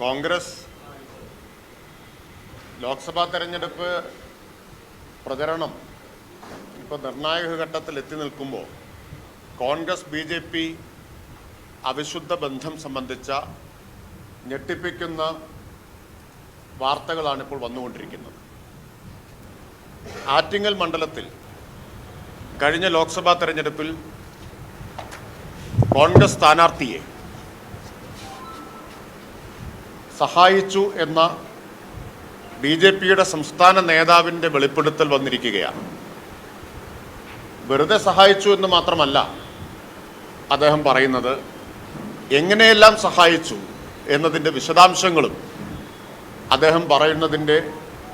കോൺഗ്രസ് ലോക്സഭാ തെരഞ്ഞെടുപ്പ് പ്രചരണം ഇപ്പോൾ നിർണായക ഘട്ടത്തിൽ എത്തി നിൽക്കുമ്പോൾ കോൺഗ്രസ് ബി ജെ പി അവിശുദ്ധ ബന്ധം സംബന്ധിച്ച ഞെട്ടിപ്പിക്കുന്ന വാർത്തകളാണ് ഇപ്പോൾ വന്നുകൊണ്ടിരിക്കുന്നത്. ആറ്റിങ്ങൽ മണ്ഡലത്തിൽ കഴിഞ്ഞ ലോക്സഭാ തെരഞ്ഞെടുപ്പിൽ കോൺഗ്രസ് സ്ഥാനാർത്ഥിയെ സഹായിച്ചു എന്ന ബി ജെ പിയുടെ സംസ്ഥാന നേതാവിന്റെ വെളിപ്പെടുത്തൽ വന്നിരിക്കുകയാണ്. വെറുതെ സഹായിച്ചു എന്ന് മാത്രമല്ല അദ്ദേഹം പറയുന്നത് എങ്ങനെയെല്ലാം സഹായിച്ചു എന്നതിന്റെ വിശദാംശങ്ങളും അദ്ദേഹം പറയുന്നതിന്റെ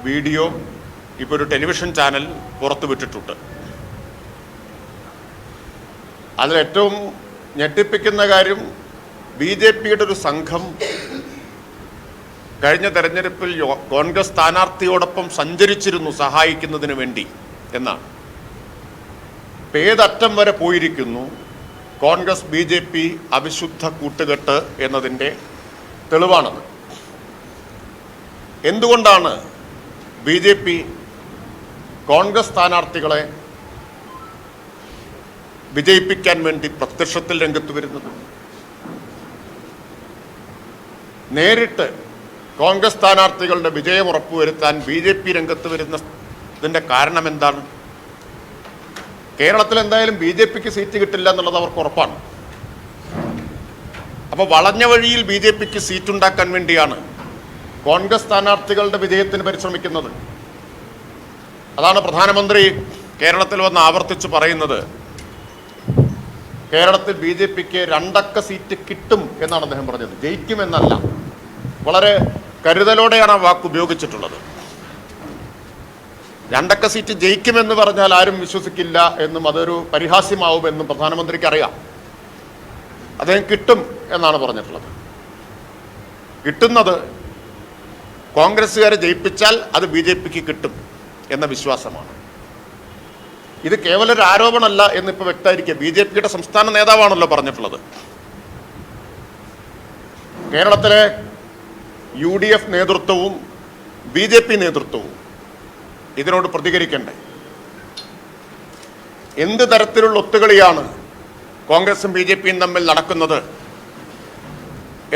വീഡിയോ ഇപ്പോൾ ഒരു ടെലിവിഷൻ ചാനൽ പുറത്തുവിട്ടിട്ടുണ്ട് അതിലേറ്റവും ഞെട്ടിപ്പിക്കുന്ന കാര്യം ബി ജെ പിയുടെ ഒരു സംഘം കഴിഞ്ഞ തെരഞ്ഞെടുപ്പിൽ കോൺഗ്രസ് സ്ഥാനാർത്ഥിയോടൊപ്പം സഞ്ചരിച്ചിരുന്നു സഹായിക്കുന്നതിന് വേണ്ടി എന്നാണ്. പേതറ്റം വരെ പോയിരിക്കുന്നു കോൺഗ്രസ് ബി ജെ പി അവിശുദ്ധ കൂട്ടുകെട്ട് എന്നതിന്റെ തെളിവാണത്. എന്തുകൊണ്ടാണ് ബി ജെ പി കോൺഗ്രസ് സ്ഥാനാർത്ഥികളെ വിജയിപ്പിക്കാൻ വേണ്ടി പ്രത്യക്ഷത്തിൽ രംഗത്ത് വരുന്നത്? നേരിട്ട് കോൺഗ്രസ് സ്ഥാനാർത്ഥികളുടെ വിജയം ഉറപ്പുവരുത്താൻ ബി ജെ പി രംഗത്ത് വരുന്നതിന്റെ കാരണം എന്താണ് കേരളത്തിൽ എന്തായാലും ബി ജെ പിക്ക് സീറ്റ് കിട്ടില്ല എന്നുള്ളത് അവർക്ക് ഉറപ്പാണ്. അപ്പോൾ വളഞ്ഞ വഴിയിൽ ബി ജെ പിക്ക് സീറ്റ് ഉണ്ടാക്കാൻ വേണ്ടിയാണ് കോൺഗ്രസ് സ്ഥാനാർത്ഥികളുടെ വിജയത്തിന് പരിശ്രമിക്കുന്നത്. അതാണ് പ്രധാനമന്ത്രി കേരളത്തിൽ വന്ന് ആവർത്തിച്ച് പറയുന്നത്. കേരളത്തിൽ ബി ജെ പിക്ക് രണ്ടക്ക സീറ്റ് കിട്ടും എന്നാണ് അദ്ദേഹം പറഞ്ഞത്. ജയിക്കുമെന്നല്ല. വളരെ കരുതലോടെയാണ് ആ വാക്ക് ഉപയോഗിച്ചിട്ടുള്ളത്. രണ്ടക്ക സീറ്റ് ജയിക്കുമെന്ന് പറഞ്ഞാൽ ആരും വിശ്വസിക്കില്ല എന്നും അതൊരു പരിഹാസ്യമാവുമെന്നും പ്രധാനമന്ത്രിക്ക് അറിയാം. അദ്ദേഹം കിട്ടും എന്നാണ് പറഞ്ഞിട്ടുള്ളത്. കിട്ടുന്നത് കോൺഗ്രസ്സുകാരെ ജയിപ്പിച്ചാൽ അത് ബി ജെ പിക്ക് കിട്ടും എന്ന വിശ്വാസമാണ്. ഇത് കേവലൊരു ഒരു ആരോപണമല്ല എന്നിപ്പോൾ വ്യക്തമായിരിക്കുക. ബി ജെ പിയുടെ സംസ്ഥാന നേതാവാണല്ലോ പറഞ്ഞിട്ടുള്ളത്. കേരളത്തിലെ യു ഡി എഫ് നേതൃത്വവും ബി ജെ പി നേതൃത്വവും ഇതിനോട് പ്രതികരിക്കണ്ടേ? എന്ത് തരത്തിലുള്ള ഒത്തുകളിയാണ് കോൺഗ്രസും ബി ജെ പിയും തമ്മിൽ നടക്കുന്നത്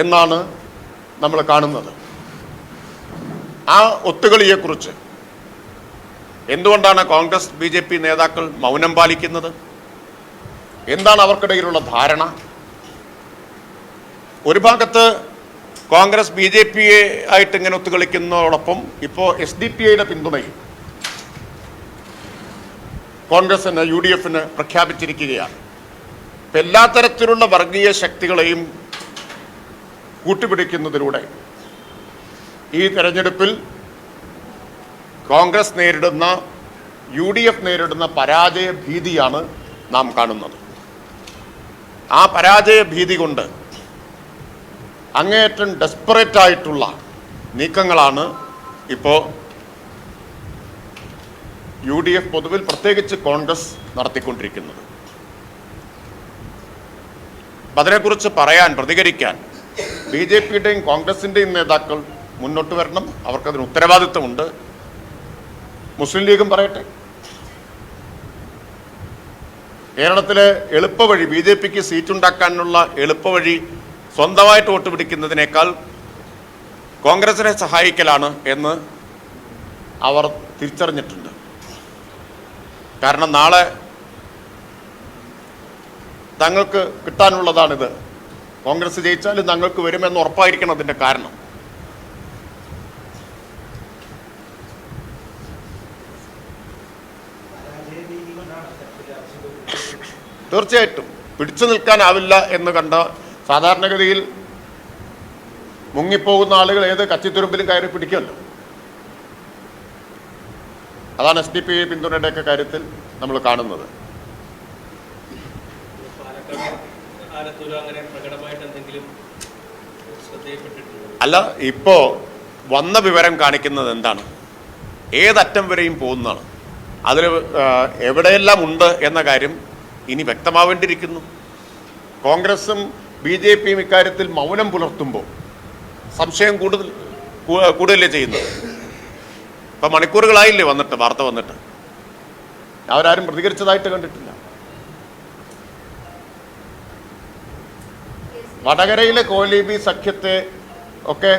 എന്നാണ് നമ്മൾ കാണുന്നത്. ആ ഒത്തുകളിയെക്കുറിച്ച് എന്തുകൊണ്ടാണ് കോൺഗ്രസ് ബി ജെ പി നേതാക്കൾ മൗനം പാലിക്കുന്നത്? എന്താണ് അവർക്കിടയിലുള്ള ധാരണ? ഒരു ഭാഗത്ത് കോൺഗ്രസ് ബി ജെ പിയെ ആയിട്ട് ഇങ്ങനെ ഒത്തുകളിക്കുന്നതോടൊപ്പം ഇപ്പോൾ എസ് ഡി പി ഐയുടെ പിന്തുണയും കോൺഗ്രസിന് യു ഡി എഫിന് പ്രഖ്യാപിച്ചിരിക്കുകയാണ്. ഇപ്പം എല്ലാ തരത്തിലുള്ള വർഗീയ ശക്തികളെയും കൂട്ടിപിടിക്കുന്നതിലൂടെ ഈ തെരഞ്ഞെടുപ്പിൽ കോൺഗ്രസ് നേരിടുന്ന യു ഡി എഫ് നേരിടുന്ന പരാജയ ഭീതിയാണ് നാം കാണുന്നത്. ആ പരാജയ ഭീതി കൊണ്ട് അങ്ങേയറ്റം ഡെസ്പറേറ്റ് ആയിട്ടുള്ള നീക്കങ്ങളാണ് ഇപ്പോൾ യു ഡി എഫ് പൊതുവിൽ പ്രത്യേകിച്ച് കോൺഗ്രസ് നടത്തിക്കൊണ്ടിരിക്കുന്നത്. അതിനെക്കുറിച്ച് പറയാൻ പ്രതികരിക്കാൻ ബി ജെ പിയുടെയും കോൺഗ്രസിന്റെയും നേതാക്കൾ മുന്നോട്ട് വരണം. അവർക്കതിന് ഉത്തരവാദിത്വമുണ്ട്. മുസ്ലിം ലീഗും പറയട്ടെ. കേരളത്തിലെ എളുപ്പവഴി ബി ജെ പിക്ക് സീറ്റുണ്ടാക്കാനുള്ള എളുപ്പവഴി സ്വന്തമായിട്ട് വോട്ട് പിടിക്കുന്നതിനേക്കാൾ കോൺഗ്രസിനെ സഹായിക്കലാണ് എന്ന് അവർ തിരിച്ചറിഞ്ഞിട്ടുണ്ട്. കാരണം നാളെ തങ്ങൾക്ക് കിട്ടാനുള്ളതാണിത്. കോൺഗ്രസ് ജയിച്ചാലും തങ്ങൾക്ക് വരുമെന്ന് ഉറപ്പായിരിക്കണം അതിന്റെ കാരണം. തീർച്ചയായിട്ടും പിടിച്ചു നിൽക്കാനാവില്ല എന്ന് കണ്ട സാധാരണഗതിയിൽ മുങ്ങിപ്പോകുന്ന ആളുകൾ ഏത് കച്ചിത്തുരുമ്പിലും കയറി പിടിക്കുമല്ലോ. അതാണ് എസ് ഡി പി പിന്തുണയുടെയൊക്കെ കാര്യത്തിൽ നമ്മൾ കാണുന്നത്. അല്ല ഇപ്പോ വന്ന വിവരം കാണിക്കുന്നത് എന്താണ്? ഏതറ്റം വരെയും പോകുന്നതാണ്. അതിൽ എവിടെയെല്ലാം ഉണ്ട് എന്ന കാര്യം ഇനി വ്യക്തമാവേണ്ടിയിരിക്കുന്നു. കോൺഗ്രസും ബി ജെ പിയും ഇക്കാര്യത്തിൽ മൗനം പുലർത്തുമ്പോൾ സംശയം കൂടുതൽ കൂടുതലേ ചെയ്യുന്നത്? ഇപ്പം മണിക്കൂറുകളായില്ലേ വന്നിട്ട് വാർത്ത വന്നിട്ട്? അവരാരും പ്രതികരിച്ചതായിട്ട് കണ്ടിട്ടില്ല. വടകരയിലെ കോലീബി സഖ്യത്തെ ഒക്കെ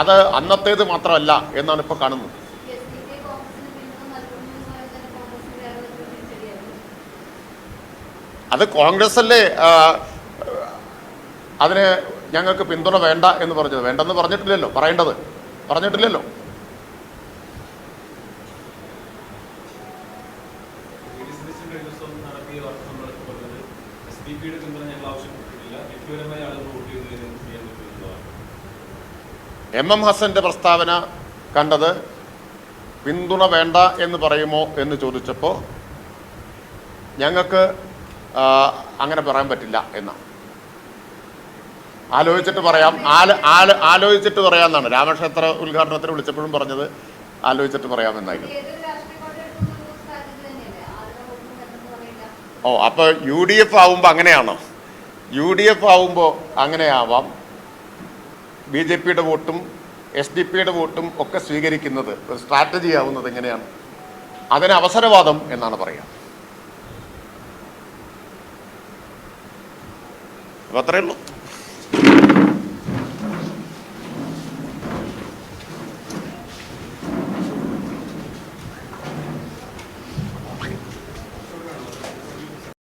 അത് അന്നത്തേത് മാത്രമല്ല എന്നാണ് ഇപ്പോൾ കാണുന്നത്. അത് കോൺഗ്രസ് അല്ലേ അതിന് ഞങ്ങൾക്ക് പിന്തുണ വേണ്ട എന്ന് പറഞ്ഞത്. വേണ്ടെന്ന് പറഞ്ഞിട്ടില്ലല്ലോ. പറയേണ്ടത്. പറഞ്ഞിട്ടില്ലല്ലോ. എം എം ഹസന്റെ പ്രസ്താവന കണ്ടത് പിന്തുണ വേണ്ട എന്ന് പറയുമോ എന്ന് ചോദിച്ചപ്പോൾ ഞങ്ങൾക്ക് അങ്ങനെ പറയാൻ പറ്റില്ല എന്നാണ്. ആലോചിച്ചിട്ട് പറയാം. ആല ആല ആലോചിച്ചിട്ട് പറയാമെന്നാണ്. രാമക്ഷേത്ര ഉദ്ഘാടനത്തിന് വിളിച്ചപ്പോഴും പറഞ്ഞത് ആലോചിച്ചിട്ട് പറയാമെന്നായിരുന്നു. ഓ അപ്പോൾ യു ഡി എഫ് ആവുമ്പോൾ അങ്ങനെയാണോ? യു ഡി എഫ് ആവുമ്പോൾ അങ്ങനെയാവാം. ബി ജെ പിയുടെ വോട്ടും എസ് ഡി പിയുടെ വോട്ടും ഒക്കെ സ്വീകരിക്കുന്നത് ഒരു സ്ട്രാറ്റജി ആവുന്നത് എങ്ങനെയാണ്? അതിന് അവസരവാദം എന്നാണ് പറയുക. അപ്പോൾ അത്രയേ ഉള്ളൂ.